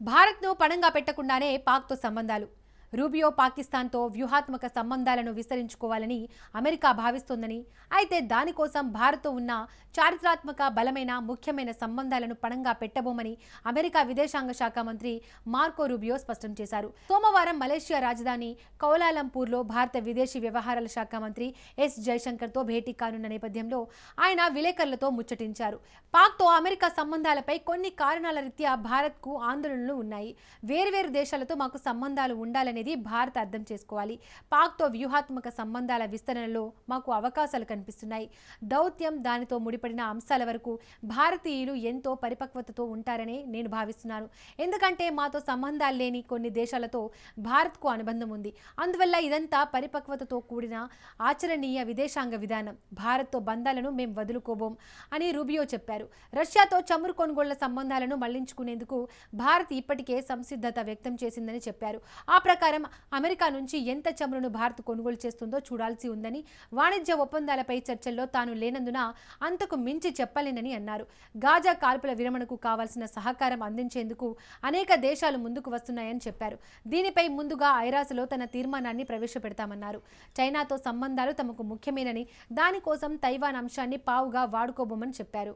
భారత్ను పణంగా పెట్టకుండానే పాక్తో సంబంధాలు. రూబియో పాకిస్తాన్తో వ్యూహాత్మక సంబంధాలను విస్తరించుకోవాలని అమెరికా భావిస్తోందని అయితే దానికోసం భారత్ ఉన్న చారిత్రాత్మక బలమైన ముఖ్యమైన సంబంధాలను పణంగా పెట్టబోమని అమెరికా విదేశాంగ శాఖ మంత్రి మార్కో రూబియో స్పష్టం చేశారు. సోమవారం మలేషియా రాజధాని కౌలాలంపూర్లో భారత విదేశీ వ్యవహారాల శాఖ మంత్రి ఎస్ జైశంకర్తో భేటీ కానున్న నేపథ్యంలో ఆయన విలేకరులతో ముచ్చటించారు. పాక్తో అమెరికా సంబంధాలపై కొన్ని కారణాల రీత్యా భారత్కు ఆందోళనలు ఉన్నాయి. వేర్వేరు దేశాలతో మాకు సంబంధాలు ఉండాలని అనేది భారత్ అర్థం చేసుకోవాలి. పాక్తో వ్యూహాత్మక సంబంధాల విస్తరణలో మాకు అవకాశాలు కనిపిస్తున్నాయి. దౌత్యం దానితో ముడిపడిన అంశాల వరకు భారతీయులు ఎంతో పరిపక్వతతో ఉంటారనే నేను భావిస్తున్నాను. ఎందుకంటే మాతో సంబంధాలు లేని కొన్ని దేశాలతో భారత్కు అనుబంధం ఉంది. అందువల్ల ఇదంతా పరిపక్వతతో కూడిన ఆచరణీయ విదేశాంగ విధానం. భారత్తో బంధాలను మేము వదులుకోబోం అని రూబియో చెప్పారు. రష్యాతో చమురు కొనుగోళ్ళ సంబంధాలను మళ్ళించుకునేందుకు భారత్ ఇప్పటికే సంసిద్ధత వ్యక్తం చేసిందని చెప్పారు. ఆ ప్రకారం అమెరికా నుంచి ఎంత చమురును భారత్ కొనుగోలు చేస్తుందో చూడాల్సి ఉందని వాణిజ్య ఒప్పందాలపై చర్చల్లో తాను లేనందున అంతకు మించి చెప్పలేనని అన్నారు. గాజా కాల్పుల విరమణకు కావాల్సిన సహకారం అందించేందుకు అనేక దేశాలు ముందుకు వస్తున్నాయని చెప్పారు. దీనిపై ముందుగా ఐరాసలో తన తీర్మానాన్ని ప్రవేశపెడతామన్నారు. చైనాతో సంబంధాలు తమకు ముఖ్యమేనని దానికోసం తైవాన్ అంశాన్ని పావుగా వాడుకోబోమని చెప్పారు.